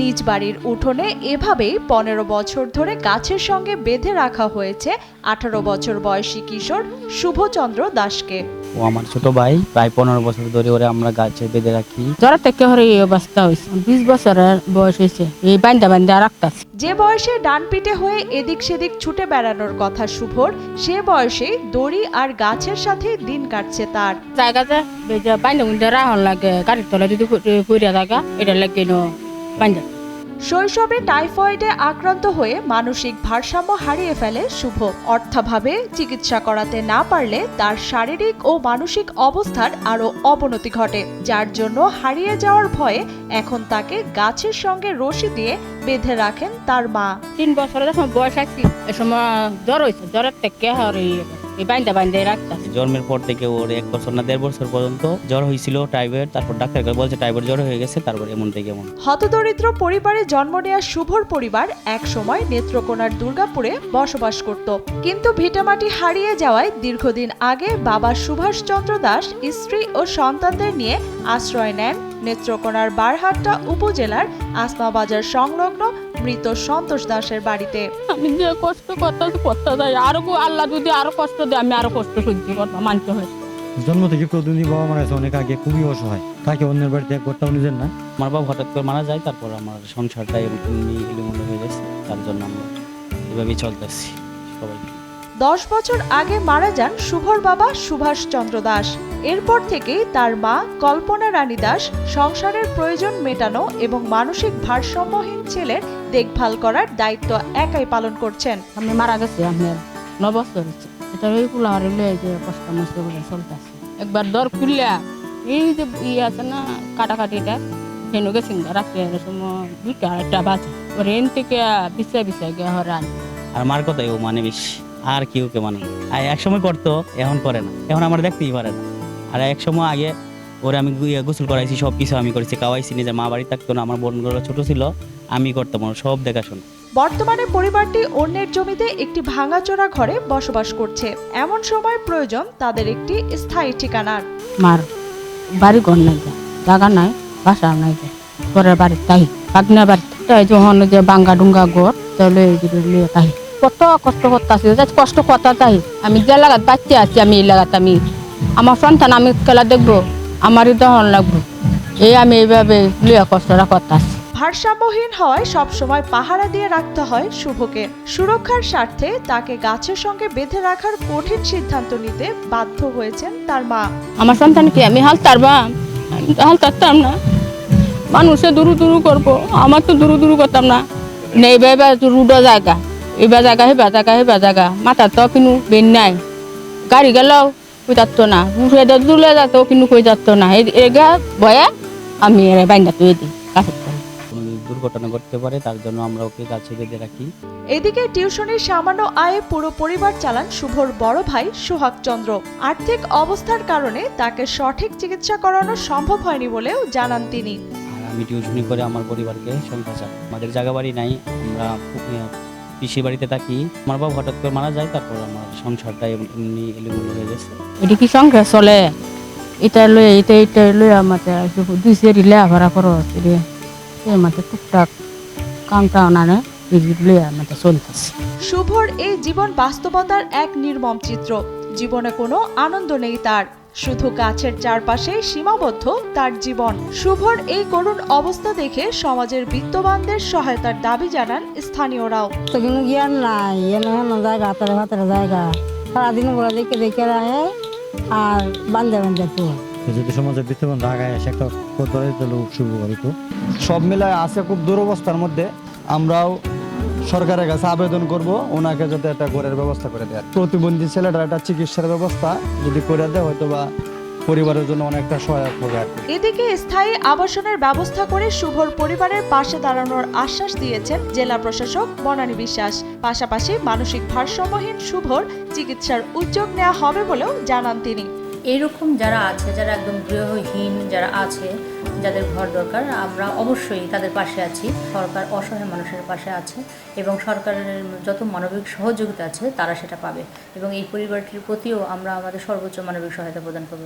নিজ বাড়ির উঠোনে এভাবেই পনেরো বছর ধরে গাছের সঙ্গে বেঁধে রাখা হয়েছে আঠারো বছর বয়সী কিশোর শুভচন্দ্র দাসকে। ও আমার ছোট ভাই প্রায় পনেরো বছর ধরে ওরে আমরা গাছে বেঁধে রাখি। জ্বর থেকে হরে এই অবস্থা হয়েছে বিশ বছরের বয়স হয়েছে এই বান্ধা বান্ধা রাখতেছে যে বয়সে ডান পিটে হয়ে এদিক সেদিক ছুটে বেড়ানোর কথা শুভর সে বয়সে দড়ি আর গাছের সাথে দিন কাটছে তার। জায়গাতে বেজা বান্ধা বুন্ধা রাহন লাগে গাড়ির তলা যদি পড়িয়া থাকা এটা লাগে শৈশবে টাইফয়েডে আক্রান্ত হয়ে মানসিক ভারসাম্য হারিয়ে ফেলে শুভ। অর্থাভাবে চিকিৎসা করাতে না পারলে তার শারীরিক ও মানসিক অবস্থার আরও অবনতি ঘটে যার জন্য হারিয়ে যাওয়ার ভয়ে এখন তাকে গাছের সঙ্গে রশি দিয়ে বেঁধে রাখেন তার মা। তিন বছরের যখন বয়স আছে এ সময় জ্বর হয়েছে জ্বরের থেকে হরে জন্মের পর থেকে ওর এক বছর না দেড় বছর পর্যন্ত জ্বর হয়েছিল টাইফয়েড তারপর ডাক্তার বলছে টাইফয়েড জ্বর হয়ে গেছে তারপর এমন থেকে এমন। হতদরিদ্র পরিবারে জন্ম নেওয়া শুভর পরিবার এক সময় নেত্রকোনার দুর্গাপুরে বসবাস করত। কিন্তু ভিটামাটি হারিয়ে যাওয়ায় দীর্ঘদিন আগে বাবা সুভাষচন্দ্র দাস স্ত্রী ও সন্তানদের নিয়ে আশ্রয় নেন নেত্রকোনার বারহাট্টা উপজেলার আসমাবাজার সংলগ্ন মৃত সন্তোষ দাসের বাড়িতে। আমি যে কষ্ট করতে করতে দেয় আরও আল্লাহ যদি আরও কষ্ট দেয় আমি আরও কষ্ট সহ্য করব মানতে হয়। জন্ম থেকে প্রতিদিন বাবা মারা গেছে অনেক আগে খুবই অসহায়। তাকে অন্যের বাড়িতে এক করতেও নিজের না? আমার বাবা হঠাৎ করে মারা যায় তারপর আমার সংসারটা এমনি এলোমেলো হয়ে গেছে তার জন্য আমরা এভাবেই চলতেছি সবাই দশ বছর আগে মারা যান শুভর বাবা সুভাষচন্দ্র দাস। এরপর থেকেই তার মা কল্পনা রানী দাস সংসারের প্রয়োজন মেটানো এবং মানসিক ভারসাম্যহীন ছেলের দেখভাল করার দায়িত্ব একাই পালন করছেন। আমি মারা গেছি আপনার ন বছর হচ্ছে এটা ওই কুলা হারিলে যে কষ্ট মষ্ট করে চলতেছে একবার দর খুললা এই যে ই আছে না কাটাকাটিটা হেনু গেছি রাত্রে সময় দুইটা একটা বাজে। ওর এন থেকে বিছা বিছা গিয়ে হরান আর মার কথাই ও মানে বেশি। আর কেউ কে মানে আর এক সময় করতো এখন করে না। এখন আমার দেখতেই পারে না। আর এক সময় আগে ওরে আমি গোসল করাইছি সব কিছু আমি করেছি কাওয়াইছি নিজের মা বাড়ি থাকতো না আমার বোনগুলো ছোট ছিল আমি করতাম সব দেখাশোনা। বর্তমানে পরিবারটি অন্যের জমিতে একটি ভাঙাচোরা ঘরে বসবাস করছে। এমন সময় প্রয়োজন তাদের একটি স্থায়ী ঠিকানার মার বাড়ি ঘর নাই জায়গা নাই বাসা নাই ঘরের বাড়ি তাই পাগনা বাড়ি তাই যখন যে বাঙ্গা ডুঙ্গা ঘর তাহলে তাই। কত কষ্ট করতেছি কষ্ট কথা তাই। আমি যে লাগাত বাচ্চা আছি আমি এই লাগাত আমি আমার সন্তান আমি খেলা দেখব আমারই দহন লাগবো। এই আমি এইভাবে লিয়ে কষ্টটা করতেছি। ভারসাম্যহীন হওয়ায় সবসময় পাহারা দিয়ে রাখতে হয় শুভকে। সুরক্ষার স্বার্থে তাকে গাছের সঙ্গে বেঁধে রাখার কঠিন সিদ্ধান্ত নিতে বাধ্য হয়েছেন তার মা। আমার সন্তানকে আমি হাল তারবা? আমি তো হাল তারতাম না। মানুষে দুরু দুরু করব আমার তো দুরু দুরু করতাম না। নেই বেবা রুডো জায়গা। এবা জায়গা হেবা জায়গা হেবা জায়গা মাথা তো কিনু বেন নাই গাড়ি গেলেও কই যাচ্ত না উঠে দুলে যাতো কিনু কই যাচ্ত না এই- এগা বয়া আমি এর বাইন্দা তুই দিই কাছে দুর্ঘটনা ঘটতে পারে তার জন্য আমরা ওকে গাছে বেঁধে রাখি। এদিকে টিউশনের সামান্য আয়ে পুরো পরিবার চালান শুভর বড় ভাই সোহাগ চন্দ্র। আর্থিক অবস্থার কারণে তাকে সঠিক চিকিৎসা করানো সম্ভব হয়নি বলেও জানান তিনি। আর আমি টিউশনি করে আমার পরিবারকে সংসার চালাই আমাদের জায়গা বাড়ি নাই আমরা পিসি বাড়িতে থাকি আমার বাবা হঠাৎ করে মারা যায় তারপর আমার সংসারটা এমনি এলোমেলো হয়ে গেছে। এটি কি সংখ্যা চলে? এটা লই এটা এটা লই আমাতে দুই সেরি লেয়া ভরা করো রে এই মাতে টুকটাক লই আমাতে চলতেছে। শুভর এই জীবন বাস্তবতার এক নির্মম চিত্র। জীবনে কোনো আনন্দ নেই তার। শুধু গাছের চারপাশে সীমাবদ্ধ তার জীবন। শুভর এই করুণ অবস্থা দেখে সমাজের বিত্তবানদের সহায়তার দাবি জানান স্থানীয়রাও। তো কোনো জ্ঞান নাই জায়গা হাতের হাতের জায়গা। সারাদিন বলে দেখে দেখে রাখে আর বান্ধে বান্ধে তো। যদি সমাজের বিত্তবান রাগায় এসে একটা করতে তাহলে শুভ হইতো সব মিলায় আছে খুব দুরবস্থার মধ্যে। আমরাও সরকারের কাছে আবেদন করব ওনাকে যাতে একটা ঘরের ব্যবস্থা করে দেয়। প্রতিবন্ধী ছেলেটার একটা চিকিৎসার ব্যবস্থা যদি করে দেয় হয়তো বা পরিবারের জন্য অনেকটা সহায়ক হবে আর এদিকে স্থায়ী আবাসনের ব্যবস্থা করে শুভর পরিবারের পাশে দাঁড়ানোর আশ্বাস দিয়েছেন জেলা প্রশাসক বনানী বিশ্বাস। পাশাপাশি মানসিক ভারসাম্যহীন শুভর চিকিৎসার উদ্যোগ নেওয়া হবে বলেও জানান তিনি। এরকম যারা আছে যারা একদম গৃহহীন যারা আছে যাদের ঘর দরকার, আমরা অবশ্যই তাদের পাশে আছি। সরকার অসহায় মানুষের পাশে আছে এবং সরকারের যত মানবিক সহযোগিতা আছে, তারা সেটা পাবে এবং এই পরিবারটির প্রতিও আমরা আমাদের সর্বোচ্চ মানবিক সহায়তা প্রদান করব।